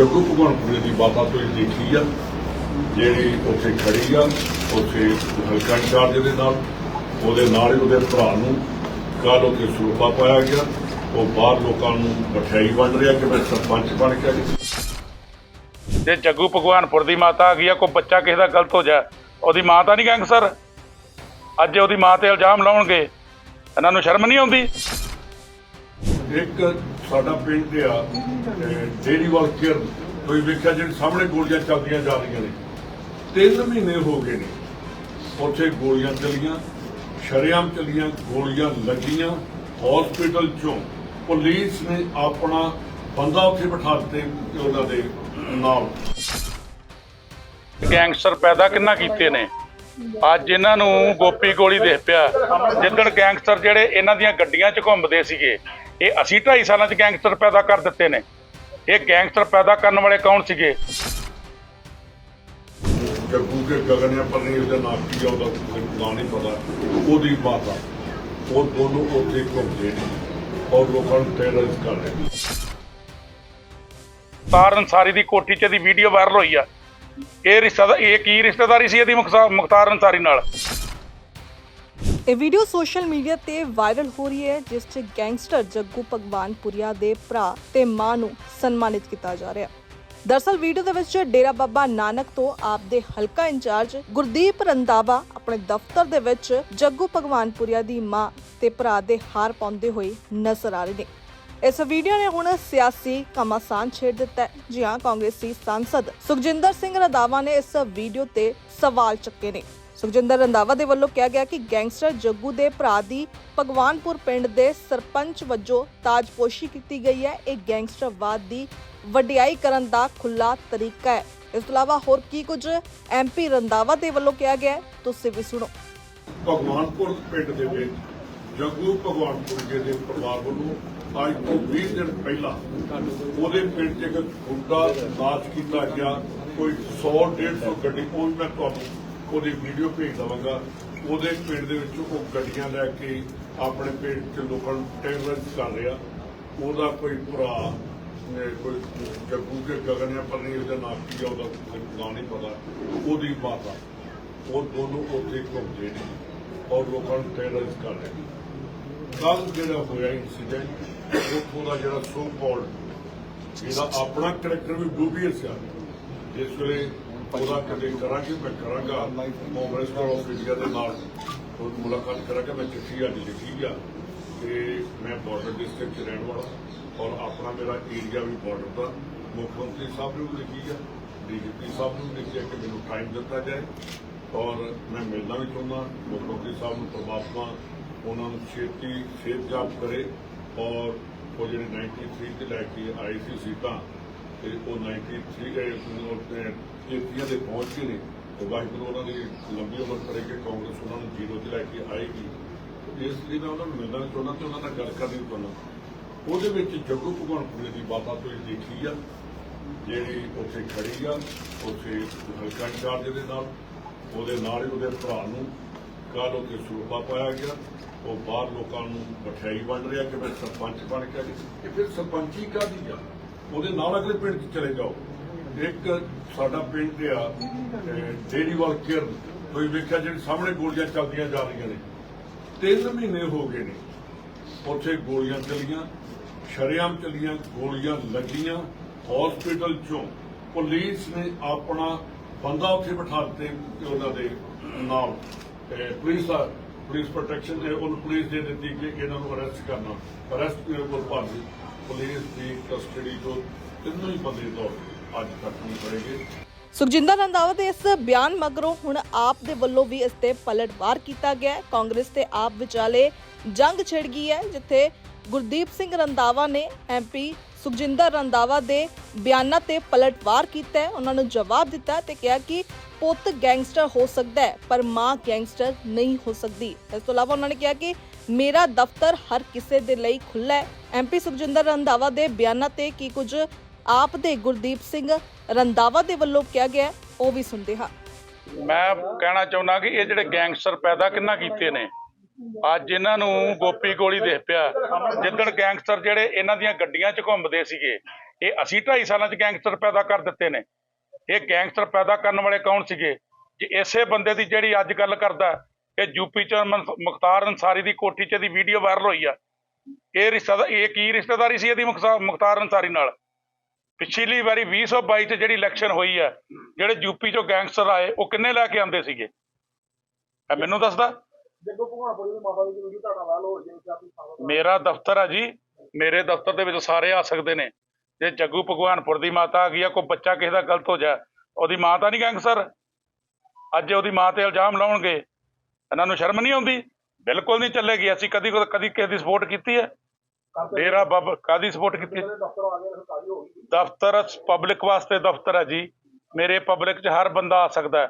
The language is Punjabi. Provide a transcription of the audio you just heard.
ਜੱਗੂ ਭਗਵਾਨਪੁਰੇ ਦੀ ਬਾਬਾ ਤੋਂ ਦੇਖੀ ਆ ਜਿਹੜੀ ਉੱਥੇ ਖੜੀ ਆ ਉੱਥੇ ਹਲਕਾ ਇੰਚਾਰਜ ਦੇ ਨਾਲ ਉਹਦੇ ਨਾਲ ਹੀ ਉਹਦੇ ਭਰਾ ਨੂੰ ਕੱਲ ਉੱਥੇ ਸਰੂਪਾ ਪਾਇਆ ਗਿਆ। ਉਹ ਬਾਹਰ ਲੋਕਾਂ ਨੂੰ ਮਠਿਆਈ ਵੰਡ ਰਿਹਾ ਕਿ ਮੈਂ ਸਰਪੰਚ ਬਣ ਕੇ ਆਈ ਜੇ ਜੱਗੂ ਭਗਵਾਨਪੁਰ ਦੀ ਮਾਤਾ ਆ ਗਈ ਆ ਕੋਈ ਬੱਚਾ ਕਿਸੇ ਦਾ ਗਲਤ ਹੋ ਜਾ ਉਹਦੀ ਮਾਂ ਤਾਂ ਨਹੀਂ ਗੈਂਗਸਟਰ। ਅੱਜ ਉਹਦੀ ਮਾਂ ਤੇ ਇਲਜ਼ਾਮ ਲਾਉਣਗੇ ਇਹਨਾਂ ਨੂੰ ਸ਼ਰਮ ਨਹੀਂ ਆਉਂਦੀ? ਇੱਕ ਸਾਡਾ ਪਿੰਡ ਆ ਡੇਰੀ ਵਾਲਕਰ ਕੋਈ ਵੇਖਿਆ ਜਿਹੜੇ ਸਾਹਮਣੇ ਗੋਲੀਆਂ ਚੱਲਦੀਆਂ ਜਾ ਰਹੀਆਂ ਨੇ। ਤਿੰਨ ਮਹੀਨੇ ਹੋ ਗਏ ਨੇ, ਉੱਥੇ ਗੋਲੀਆਂ ਚੱਲੀਆਂ, ਸ਼ਰੇਆਮ ਚੱਲੀਆਂ, ਗੋਲੀਆਂ ਲੱਗੀਆਂ। ਹਸਪੀਟਲ ਚੋਂ ਪੁਲਿਸ ਨੇ ਆਪਣਾ ਬੰਦਾ ਉੱਥੇ ਬਿਠਾ ਦਿੱਤੇ ਉਹਨਾਂ ਦੇ ਨਾਲ। ਗੈਂਗਸਟਰ ਪੈਦਾ ਕਿੰਨਾ ਕੀਤੇ ਨੇ? ਅੱਜ ਇਹਨਾਂ ਨੂੰ ਗੋਪੀ ਗੋਲੀ ਦੇਖ ਪਿਆ। ਜਿੱਦਣ ਗੈਂਗਸਟਰ ਜਿਹੜੇ ਇਹਨਾਂ ਦੀਆਂ ਗੱਡੀਆਂ 'ਚ ਘੁੰਮਦੇ ਸੀਗੇ ਇਹ ਅਸੀਂ 2.5 ਸਾਲਾਂ 'ਚ ਗੈਂਗਸਟਰ ਪੈਦਾ ਕਰ ਦਿੱਤੇ ਨੇ। ਇਹ ਗੈਂਗਸਟਰ ਪੈਦਾ ਕਰਨ ਵਾਲੇ ਕੌਣ ਸੀਗੇ? ਜੱਗੂ ਕੇ ਗਗਨਿਆ ਪਰਨੀ ਉਹਦਾ ਨਾਮ ਕੀ ਆ ਉਹਦਾ ਮੈਨੂੰ ਨਾਂ ਨਹੀਂ ਪਤਾ। ਉਹਦੀ ਮਾਤਾ ਉਹ ਦੋਨੋਂ ਉੱਥੇ ਘੁੰਮਦੇ ਨੇ ਔਰ ਲੋਕਾਂ ਨੂੰ ਟੈਰਰਿਸ ਕਰ ਰਹੇ ਨੇ। ਤਾਰ ਅੰਸਾਰੀ ਦੀ ਕੋਠੀ 'ਚ ਦੀ ਵੀਡੀਓ ਵਾਇਰਲ ਹੋਈ ਆ। ਇਹ ਰਿਸ਼ਤਾ ਇਹ ਕੀ ਰਿਸ਼ਤੇਦਾਰੀ ਸੀ ਇਹਦੀ ਮੁਖਤਾਰ ਅੰਸਾਰੀ ਨਾਲ? ਇਹ ਵੀਡੀਓ ਸੋਸ਼ਲ ਮੀਡੀਆ ਤੇ ਵਾਇਰਲ ਹੋ ਰਹੀ ਹੈ, ਜਿਸ 'ਚ ਗੈਂਗਸਟਰ ਜੱਗੂ ਭਗਵਾਨਪੁਰੀਆ ਦੇ ਭਰਾ ਤੇ ਮਾਂ ਨੂੰ ਸਨਮਾਨਿਤ ਕੀਤਾ ਜਾ ਰਿਹਾ। ਦਰਸਲ ਵੀਡੀਓ ਦੇ ਵਿੱਚ ਡੇਰਾ ਬਾਬਾ ਨਾਨਕ ਤੋਂ ਆਪ ਦੇ ਹਲਕਾ ਇੰਚਾਰਜ ਗੁਰਦੀਪ ਰੰਦਾਵਾ ਆਪਣੇ ਦਫ਼ਤਰ ਦੇ ਵਿੱਚ ਜੱਗੂ ਭਗਵਾਨਪੁਰੀਆ ਦੀ ਮਾਂ ਤੇ ਭਰਾ ਦੇ ਹਾਰ ਪਾਉਂਦੇ ਹੋਏ ਨਜ਼ਰ ਆ ਰਹੇ ਨੇ। ਇਸ ਵੀਡੀਓ ਨੇ ਹੁਣ ਸਿਆਸੀ ਕਮਾਸਾਨ ਛੇੜ ਦਿੱਤਾ ਹੈ। ਜੀ ਹਾਂ, ਕਾਂਗਰਸੀ ਸਾਂਸਦ ਸੁਖਜਿੰਦਰ ਸਿੰਘ ਰੰਧਾਵਾ ਨੇ ਇਸ ਵੀਡੀਓ ਤੇ ਸਵਾਲ ਚੱਕੇ ਨੇ। ਸੁਖਜਿੰਦਰ ਰੰਧਾਵਾ ਦੇ ਵੱਲੋਂ ਕਿਹਾ ਗਿਆ ਕਿ ਗੈਂਗਸਟਰ ਜੱਗੂ ਦੇ ਭਰਾ ਦੀ ਭਗਵਾਨਪੁਰ ਪਿੰਡ ਦੇ ਸਰਪੰਚ ਵਜੋਂ ਤਾਜਪੋਸ਼ੀ ਕੀਤੀ ਗਈ ਹੈ। ਇਹ ਗੈਂਗਸਟਰਵਾਦ ਦੀ ਵਡਿਆਈ ਕਰਨ ਦਾ ਖੁੱਲਾ ਤਰੀਕਾ ਹੈ। ਇਸ ਤੋਂ ਇਲਾਵਾ ਹੋਰ ਕੀ ਕੁਝ ਐਮਪੀ ਰੰਧਾਵਾ ਦੇ ਵੱਲੋਂ ਕਿਹਾ ਗਿਆ ਹੈ, ਤੁਸੀਂ ਵੀ ਸੁਣੋ। ਭਗਵਾਨਪੁਰ ਪਿੰਡ ਦੇ ਵਿੱਚ ਜੱਗੂ ਭਗਵਾਨਪੁਰ ਜੀ ਦੇ ਪਰਿਵਾਰ ਵੱਲੋਂ ਅੱਜ ਤੋਂ 20 ਦਿਨ ਪਹਿਲਾਂ ਉਹਦੇ ਪਿੰਡ 'ਚ ਇੱਕ ਗੁੰਡਾ ਨਾਚ ਕੀਤਾ ਗਿਆ। ਕੋਈ 100 150 ਗੱਡੀ ਉਹ ਮੈਂ ਤੁਹਾਨੂੰ ਉਹਦੀ ਵੀਡੀਓ ਭੇਜ ਦਵਾਂਗਾ। ਉਹਦੇ ਪਿੰਡ ਦੇ ਵਿੱਚ ਉਹ ਗੱਡੀਆਂ ਲੈ ਕੇ ਆਪਣੇ ਪਿੰਡ 'ਚ ਲੋਕਾਂ ਨੂੰ ਟੈਰਰਿਸ ਕਰ ਰਿਹਾ। ਉਹਦਾ ਕੋਈ ਭਰਾ ਨੇ ਕੋਈ ਜੱਗੂ ਕੇ ਗਗਨਿਆ ਪਰਨੀ ਉਹਦਾ ਨਾਮ ਕੀ ਆ, ਉਹਦਾ ਮੈਨੂੰ ਨਾਂ ਨਹੀਂ ਪਤਾ। ਉਹਦੀ ਮਾਤਾ। ਉਹ ਦੋਨੋਂ ਉੱਥੇ ਘੁੰਮਦੇ ਨੇ ਔਰ ਲੋਕਾਂ ਨੂੰ ਟੈਰਰਿਸ ਕਰ ਰਹੇ ਨੇ। ਕੱਲ ਜਿਹੜਾ ਹੋਇਆ ਇਨਸੀਡੈਂਟ ਉੱਥੋਂ ਦਾ ਜਿਹੜਾ ਸੋ ਕਾਲਡ ਇਹਦਾ ਆਪਣਾ ਕਰੈਕਟਰ ਵੀ ਡੂਬੀਅਸ ਆ। ਜਿਸ ਵੇਲੇ ਉਹਦਾ ਕਦੇ ਕਰਾਂਗੇ, ਮੈਂ ਕਰਾਂਗਾ। ਕਾਂਗਰਸ ਆਫ ਇੰਡੀਆ ਦੇ ਨਾਲ ਉਹ ਮੁਲਾਕਾਤ ਕਰਾਂਗਾ। ਮੈਂ ਚਿੱਠੀ ਅੱਜ ਲਿਖੀ ਆ ਕਿ ਮੈਂ ਬਾਰਡਰ ਡਿਸਟ੍ਰਿਕਟ ਚ ਰਹਿਣ ਵਾਲਾ ਔਰ ਆਪਣਾ ਮੇਰਾ ਏਰੀਆ ਵੀ ਬਾਰਡਰ ਦਾ ਮੁੱਖ ਮੰਤਰੀ ਸਾਹਿਬ ਨੂੰ ਵੀ ਲਿਖੀ ਆ। ਡੀਜੀਪੀ ਸਾਹਿਬ ਨੂੰ ਵੀ ਲਿਖਿਆ ਕਿ ਮੈਨੂੰ ਟਾਈਮ ਦਿੱਤਾ ਜਾਏ। ਔਰ ਮੈਂ ਮਿਲਣਾ ਵੀ ਚਾਹੁੰਦਾ। ਮੁੱਖ ਮੰਤਰੀ ਸਾਹਿਬ ਨੂੰ ਪ੍ਰਮਾਤਮਾ ਉਹਨਾਂ ਨੂੰ ਛੇਤੀ ਛੇਤ ਜਾਪ ਕਰੇ ਔਰ ਉਹ ਜਿਹੜੇ 93 ਤੇ ਲੈ ਕੇ ਆਏ ਸੀ ਸੀਟਾਂ ਤੇ ਉਹ 93 ਏਪੀਆਂ ਦੇ ਪਹੁੰਚ ਗਏ ਨੇ ਤੇ ਵਾਹਿਗੁਰੂ ਉਹਨਾਂ ਦੀ ਲੰਬੀ ਉਮਰ ਕਰੇ ਕਿ ਕਾਂਗਰਸ ਉਹਨਾਂ ਨੂੰ ਜ਼ੀਰੋ ਤੇ ਲੈ ਕੇ ਆਏਗੀ। ਇਸ ਲਈ ਮੈਂ ਉਹਨਾਂ ਨੂੰ ਮਿਲਣਾ ਚਾਹੁੰਦਾ ਤੇ ਉਹਨਾਂ ਨਾਲ ਗੱਲ ਕਰਨੀ ਚਾਹੁੰਦਾ। ਉਹਦੇ ਵਿੱਚ ਜੱਗੂ ਭਗਵਾਨਪੁਰੇ ਦੀ ਬਾਬਾ ਤੋਂ ਦੇਖੀ ਆ, ਜਿਹੜੀ ਉੱਥੇ ਖੜੀ ਆ, ਉੱਥੇ ਹਲਕਾ ਇੰਚਾਰਜ ਦੇ ਨਾਲ, ਉਹਦੇ ਨਾਲ ਹੀ ਉਹਦੇ ਭਰਾ ਨੂੰ ਕੱਲ ਉੱਥੇ ਸਰੂਪਾ ਪਾਇਆ ਗਿਆ, ਉਹ ਬਾਹਰ ਲੋਕਾਂ ਨੂੰ ਮਠਿਆਈ ਵੰਡ ਰਿਹਾ ਕਿ ਮੈਂ ਸਰਪੰਚ ਬਣ ਕੇ ਆਈ ਫਿਰ ਸਰਪੰਚੀ ਕਾਹਦੀ ਆ? ਉਹਦੇ ਨਾਲ ਅਗਲੇ ਪਿੰਡ 'ਚ ਚਲੇ ਜਾਓ। ਇੱਕ ਸਾਡਾ ਪਿੰਡ ਆ ਡੇਰੀ ਵਾਲਕਰ ਕੋਈ ਵੇਖਿਆ ਜਿਹੜੇ ਸਾਹਮਣੇ ਗੋਲੀਆਂ ਚੱਲਦੀਆਂ ਜਾ ਰਹੀਆਂ ਨੇ। ਤਿੰਨ ਮਹੀਨੇ ਹੋ ਗਏ ਨੇ। ਉੱਥੇ ਗੋਲੀਆਂ ਚੱਲੀਆਂ, ਸ਼ਰੇਆਮ ਚੱਲੀਆਂ, ਗੋਲੀਆਂ ਲੱਗੀਆਂ। ਹਸਪੀਟਲ ਚੋਂ ਪੁਲਿਸ ਨੇ ਆਪਣਾ ਬੰਦਾ ਉੱਥੇ ਬਿਠਾ ਦਿੱਤੇ ਉਹਨਾਂ ਦੇ ਨਾਲ। ਪੁਲਿਸ ਦਾ ਪੁਲਿਸ ਪ੍ਰੋਟੈਕਸ਼ਨ ਦੇ ਉਹਨੂੰ ਪੁਲਿਸ ਦੇ ਦਿੱਤੀ ਕਿ ਇਹਨਾਂ ਨੂੰ ਅਰੈਸਟ ਕਰਨਾ। ਅਰੈਸਟ ਦੇ ਕੋਲ ਭਾਜੀ ਪੁਲਿਸ ਦੀ ਕਸਟਡੀ ਤੋਂ ਤਿੰਨੋਂ ਹੀ ਬੰਦੇ ਤੋਂ ਅੱਜ ਤੱਕ ਨਹੀਂ ਫੜੇਗੇ ਸੁਖਜਿੰਦਰ ਰੰਧਾਵਾ ਦੇ ਇਸ ਬਿਆਨ ਮਗਰੋਂ ਹੁਣ ਆਪ ਦੇ ਵੱਲੋਂ ਵੀ ਇਸ ਤੇ ਪਲਟਵਾਰ ਕੀਤਾ ਗਿਆ ਹੈ। ਕਾਂਗਰਸ ਤੇ ਆਪ ਵਿਚਾਲੇ ਜੰਗ ਛਿੜ ਗਈ ਹੈ, ਜਿੱਥੇ ਗੁਰਦੀਪ ਸਿੰਘ ਰੰਧਾਵਾ ਨੇ ਐਮਪੀ ਸੁਖਜਿੰਦਰ ਰੰਧਾਵਾ ਦੇ ਬਿਆਨਾਂ ਤੇ ਪਲਟਵਾਰ ਕੀਤਾ ਹੈ। ਉਹਨਾਂ ਨੂੰ ਜਵਾਬ ਦਿੱਤਾ ਤੇ ਕਿਹਾ ਕਿ ਪੁੱਤ ਗੈਂਗਸਟਰ ਹੋ ਸਕਦਾ ਹੈ, ਪਰ ਮਾਂ ਗੈਂਗਸਟਰ ਨਹੀਂ ਹੋ ਸਕਦੀ। ਇਸ ਤੋਂ ਇਲਾਵਾ ਉਹਨਾਂ ਨੇ ਕਿਹਾ ਕਿ ਮੇਰਾ ਦਫ਼ਤਰ ਹਰ ਕਿਸੇ ਦੇ ਲਈ ਖੁੱਲ੍ਹਾ ਹੈ। ਐਮਪੀ ਸੁਖਜਿੰਦਰ ਰੰਧਾਵਾ ਦੇ ਬਿਆਨਾਂ ਤੇ ਕੀ ਕੁਝ ਆਪ ਦੇ ਗੁਰਦੀਪ ਸਿੰਘ ਰੰਦਾਵਾ ਦੇ ਵੱਲੋਂ ਕਿਹਾ ਗਿਆ ਉਹ ਵੀ ਸੁਣਦੇ ਹਾਂ। ਮੈਂ ਕਹਿਣਾ ਚਾਹੁੰਦਾ ਕਿ ਇਹ ਜਿਹੜੇ ਗੈਂਗਸਟਰ ਪੈਦਾ ਕਿੰਨਾ ਕੀਤੇ ਨੇ? ਅੱਜ ਇਹਨਾਂ ਨੂੰ ਗੋਪੀ ਗੋਲੀ ਦੇਖ ਪਿਆ। ਜਿੱਦਣ ਗੈਂਗਸਟਰ ਜਿਹੜੇ ਇਹਨਾਂ ਦੀਆਂ ਗੱਡੀਆਂ 'ਚ ਘੁੰਮਦੇ ਸੀਗੇ, ਇਹ ਅਸੀਂ 2.5 ਸਾਲਾਂ 'ਚ ਗੈਂਗਸਟਰ ਪੈਦਾ ਕਰ ਦਿੱਤੇ ਨੇ। ਇਹ ਗੈਂਗਸਟਰ ਪੈਦਾ ਕਰਨ ਵਾਲੇ ਕੌਣ ਸੀਗੇ? ਜੇ ਇਸੇ ਬੰਦੇ ਦੀ ਜਿਹੜੀ ਅੱਜ ਗੱਲ ਕਰਦਾ, ਇਹ ਯੂਪੀ 'ਚ ਮੁਖਤਾਰ ਅਨਸਾਰੀ ਦੀ ਕੋਠੀ 'ਚ ਦੀ ਵੀਡੀਓ ਵਾਇਰਲ ਹੋਈ ਆ। ਇਹ ਰਿਸ਼ਤਾ ਇਹ ਕੀ ਰਿਸ਼ਤੇਦਾਰੀ ਸੀ ਇਹਦੀ ਮੁਖਤਾ- ਮੁਖਤਾਰ ਅਨਸਾਰੀ ਨਾਲ? ਪਿਛਲੀ ਵਾਰੀ 2022 ਚ ਜਿਹੜੀ ਇਲੈਕਸ਼ਨ ਹੋਈ ਹੈ ਜਿਹੜੇ ਯੂਪੀ ਚੋਂ ਗੈਂਗਸਟਰ ਆਏ, ਉਹ ਕਿੰਨੇ ਲੈ ਕੇ ਆਂਦੇ ਸੀਗੇ? ਮੈਨੂੰ ਦੱਸਦਾ। ਜੱਗੋ ਭਗਵਾਨਪੁਰ ਦੀ ਮਾਤਾ ਦੀ ਵੀਡੀਓ ਤੁਹਾਡਾ ਵਾਲ ਹੋ ਜੇ ਕਿ ਆਪਣੀ ਸਾਹਮਣੇ ਮੇਰਾ ਦਫ਼ਤਰ ਆ ਜੀ ਮੇਰੇ ਦਫ਼ਤਰ ਦੇ ਵਿੱਚ ਸਾਰੇ ਆ ਸਕਦੇ ਨੇ। ਜੇ ਜੱਗੂ ਭਗਵਾਨਪੁਰ ਦੀ ਮਾਤਾ ਆ ਗਈ ਆ ਕੋਈ ਬੱਚਾ ਕਿਸੇ ਦਾ ਗਲਤ ਹੋ ਜਾ ਉਹਦੀ ਮਾਂ ਤਾਂ ਨਹੀਂ ਗੈਂਗਸਟਰ ਅੱਜ ਉਹਦੀ ਮਾਂ ਤੇ ਇਲਜ਼ਾਮ ਲਾਉਣਗੇ ਇਹਨਾਂ ਨੂੰ ਸ਼ਰਮ ਨਹੀਂ ਆਉਂਦੀ? ਬਿਲਕੁਲ ਨਹੀਂ ਚੱਲੇਗੀ ਅਸੀਂ ਕਦੀ ਕਦੀ ਕਿਸੇ ਦੀ ਸਪੋਰਟ ਕੀਤੀ ਹੈ? ਡੇਰਾ ਬਾਬਾ ਕਾਦੀ ਸਪੋਰਟ ਕੀਤੀ? ਦਫ਼ਤਰ ਪਬਲਿਕ ਵਾਸਤੇ ਦਫ਼ਤਰ ਹੈ ਜੀ। ਮੇਰੇ ਪਬਲਿਕ 'ਚ ਹਰ ਬੰਦਾ ਆ ਸਕਦਾ ਹੈ।